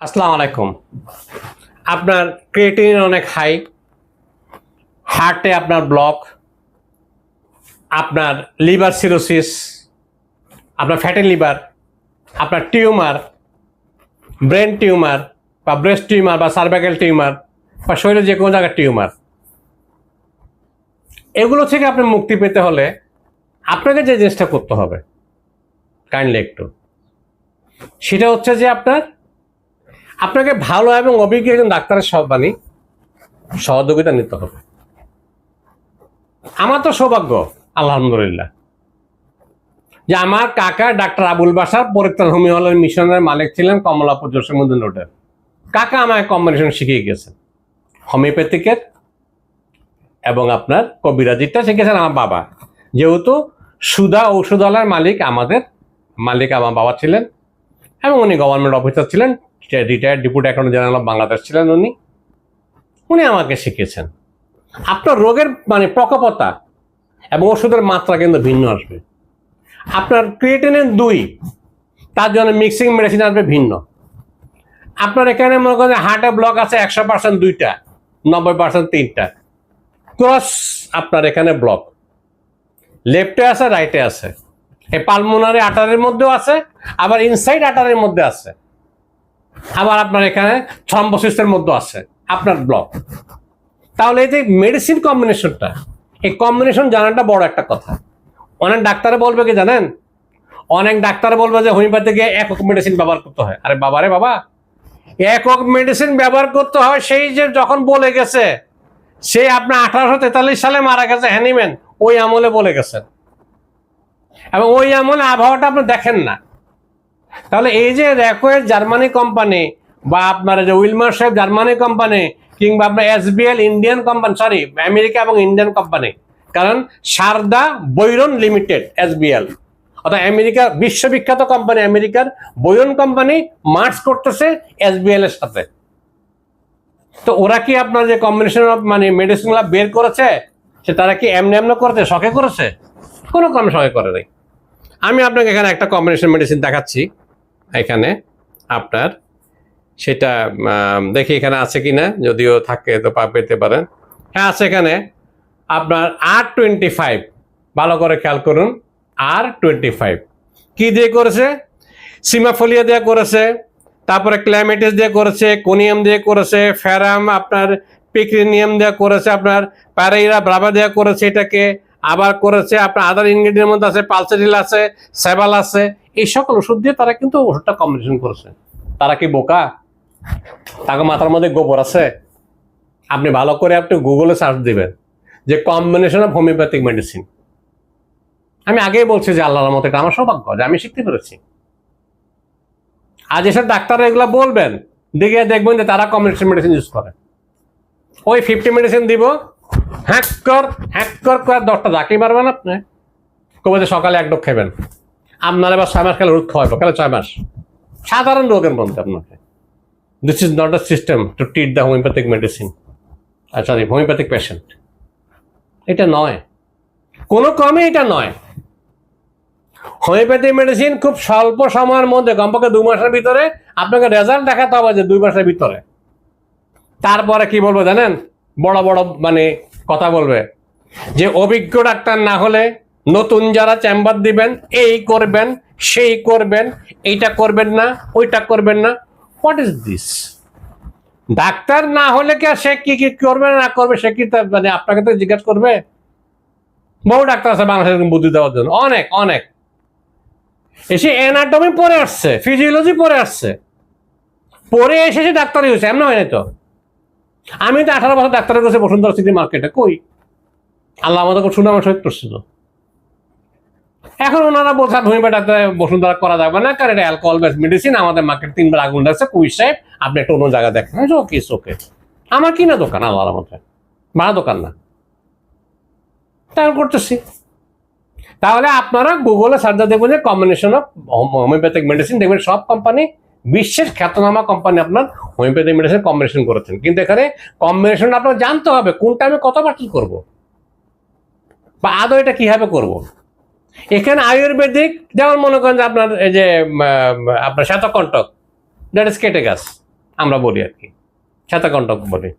আসসালামু আলাইকুম। আপনার ক্রিয়েটিন অনেক হাই হার্টে আপনার ব্লক আপনার লিভার সিরোসিস আপনার ফ্যাটি লিভার আপনার টিউমার ব্রেন টিউমার বা ব্রেস্ট টিউমার বা সার্ভাইকাল টিউমার বা শরীরের যে কোনো জায়গার টিউমার এগুলো থেকে আপনি মুক্তি পেতে হলে আপনাকে যে জিনিসটা করতে হবে কাইন্ডলি একটু। সেটা হচ্ছে যে আপনার আপনাকে ভালো এবং অভিজ্ঞ একজন ডাক্তারের সহবানি সহযোগিতা নিতে হবে। আমার তো সৌভাগ্য, আলহামদুলিল্লাহ, যে আমার কাকা ডাক্তার আবুল বাসার পরিত্রাণ হোমিও হলের মিশনের মালিক ছিলেন কমলাপুর জসীমুদ্দিন রোডের কাকা আমায় কম্বিনেশন শিখিয়ে গেছেন হোমিওপ্যাথিকের এবং আপনার কবিরাজিটা শিখেছেন আমার বাবা। যেহেতু সুধা ঔষধালয়ের মালিক আমাদের, মালিক আমার বাবা ছিলেন এবং উনি গভর্নমেন্ট অফিসার ছিলেন। Retired deputy attorney general Bangladesh ছিলেন উনি। উনি আমাকে শিখিয়েছেন। আপনার রোগের মানে প্রকোপতা এবং ওষুধের মাত্রা কিন্তু ভিন্ন আসবে। আপনার ক্রিয়েটিনের দুই, তার জন্য মিক্সিং মেডিসিন আসবে ভিন্ন। আপনার এখানে মনে করেন হার্টে ব্লক আছে একশো পার্সেন্ট দুইটা, নব্বই পার্সেন্ট তিনটা। ক্রস আপনার এখানে ব্লক লেফটে আছে রাইটে আছে। এই পালমোনারি আটারের মধ্যেও আছে, আবার ইনসাইড আটারের মধ্যে আছে। আবার আপনার এখানে থ্রম্বোসিসের মধ্যে আছে, আপনার ব্লক তাহলে এই যে মেডিসিন কম্বিনেশনটা এই কম্বিনেশন জানাটা বড় একটা কথা। অনেক ডাক্তারে বলবে কি জানেন? অনেক ডাক্তার বলবে যে হোমিওপ্যাথি গিয়ে একক মেডিসিন ব্যবহার করতে হয়। আরে বাবারে বাবা! একক মেডিসিন ব্যবহার করতে হয় সেই যে যখন বলে গেছে সে আপনার আঠারোশো তেতাল্লিশ সালে মারা গেছে হ্যানিম্যান, ওই আমলে বলে গেছেন। এবং ওই আমলে আবহাওয়াটা আপনি দেখেন না। তাহলে এই যে র্যাকোয়ের জার্মানি কোম্পানি বা আপনার যে উইলমার সাহেব জার্মানি কোম্পানি কিংবা আপনার SBL Indian company sorry America এবং ইন্ডিয়ান কোম্পানি কারণ সারদা বৈরন লিমিটেড এসবিএল অর্থাৎ আমেরিকার বিশ্ববিখ্যাত কোম্পানি আমেরিকার বৈরন কোম্পানি মার্চ করতেছে এসবিএল এর সাথে। তো ওরা কি আপনার যে কম্বিনেশন অফ মানে মেডিসিনগুলো বের করেছে, সে তারা কি এমনি এমনি করেছে, শখে করেছে? কোনো কম শখে করে নাই। আমি আপনাকে এখানে একটা কম্বিনেশন মেডিসিন দেখাচ্ছি। এখানে আপনার, সেটা দেখি এখানে আছে কি না যদিও থাকে তো পা পেতে পারেন। হ্যাঁ আছে এখানে। আপনার আর টোয়েন্টি ফাইভ ভালো করে খেয়াল করুন আর টোয়েন্টি ফাইভ কী দিয়ে করেছে? সিমাফলিয়া দিয়ে করেছে, তারপরে ক্ল্যামেটিস দিয়ে করেছে, কোনিয়াম দিয়ে করেছে, ফেরাম, আপনার পিক্রিনিয়াম দিয়ে করেছে, আপনার প্যারাইরা, ব্রাভা দিয়ে করেছে, এটাকে আবার করেছে আপনার আদার ইনগ্রিডিয়েন্টের মধ্যে আছে পালসেরিল আছে, সেবাল আছে। এই সকল ওষুধ দিয়ে তারা কিন্তু ওষুধটা কম্বিনেশন করেছে। তারা কি বোকা? তাকে মাথার মধ্যে গোবর আছে? আপনি ভালো করে আপনি গুগলে সার্চ দিবেন, যে কম্বিনেশন অফ হোমিওপ্যাথিক মেডিসিন আমি আগেই বলছি যে আল্লাহর মতো এটা আমার সৌভাগ্য যে আমি শিখতে পেরেছি। আজ এসব ডাক্তাররা এগুলো বলবেন, দেখে দেখবেন যে তারা কম্বিনেশন মেডিসিন ইউজ করে। ওই ফিফটি মেডিসিন দিব হ্যাক কর হ্যাক কর করে দশটা ডাকি মারবেন আপনি কবে যে সকালে এক ডোক খাবেন আপনার এবার ছয় মাস খেলে রোদ খাওয়াবো কেন ছয় মাস? সাধারণ রোগের মধ্যে আপনাকে। This is not a system to treat the homeopathic medicine sorry homeopathic patient এটা নয়। কোনো ক্রমে এটা নয়। হোমিওপ্যাথি মেডিসিন খুব স্বল্প সময়ের মধ্যে, কমপক্ষে দু মাসের ভিতরে আপনাকে রেজাল্ট দেখাতে হবে যে দুই মাসের ভিতরে। তারপরে কি বলব জানেন? বড় বড় মানে কথা বলবে। যে অভিজ্ঞ ডাক্তার না হলে নতুন যারা চেম্বার দিবেন, এই করবেন, সেই করবেন, এইটা করবেন না, ওইটা করবেন না হোয়াট ইজ দিস ডাক্তার না হলে কি আর সে কি কি করবে না করবে, সে কি মানে আপনাকে তো জিজ্ঞাসা করবে? বহু ডাক্তার আছে বাংলাদেশের বুদ্ধি দেওয়ার জন্য। অনেক অনেক। এসে অ্যানাটমি পরে আসছে ফিজিওলজি পরে আসছে। পরে এসে ডাক্তার হয়েছে এমন হয় না তো? আমি তো আঠারো বছর ডাক্তারের কাছে বসুন্ধরা সিটি মার্কেটে, কই? আল্লাহ আমাদের সুনাম সহিত করছিল। এখন ওনারা বলছেন হোমিওপ্যাথি ডাক্তার বসুন্ধরা করা যাবে না, কারণ এটা অ্যালকোহল বেস মেডিসিন আমাদের মার্কেট তিনবার আগুন লাগছে কুই সাহেব, আপনি একটা অন্য জায়গা দেখেন। ওকে ওকে আমার কিনা দোকান, আল্লাহর মধ্যে ভাড়া দোকান না। তাই করতেছি। তাহলে আপনারা গুগলে সার্চ দেখবেন যে কম্বিনেশন অফ হোমিওপ্যাথিক মেডিসিন দেখবেন সব কোম্পানি বিশ্বের খ্যাতনামা কোম্পানি আপনার হোমিওপ্যাথি মেডিসিন কম্বিনেশন করেছেন। কিন্তু এখানে কম্বিনেশন আপনার জানতে হবে কোনটা আমি কত কি করব? বা আদৌ এটা কীভাবে করব? এখানে আয়ুর্বেদিক, যেমন মনে করেন যে আপনার এই যে আপনার শ্বেতকণ্টক দ্যাট ইজ কেটে গাছ আমরা বলি আর কি। শ্বেতকণ্টক বলি।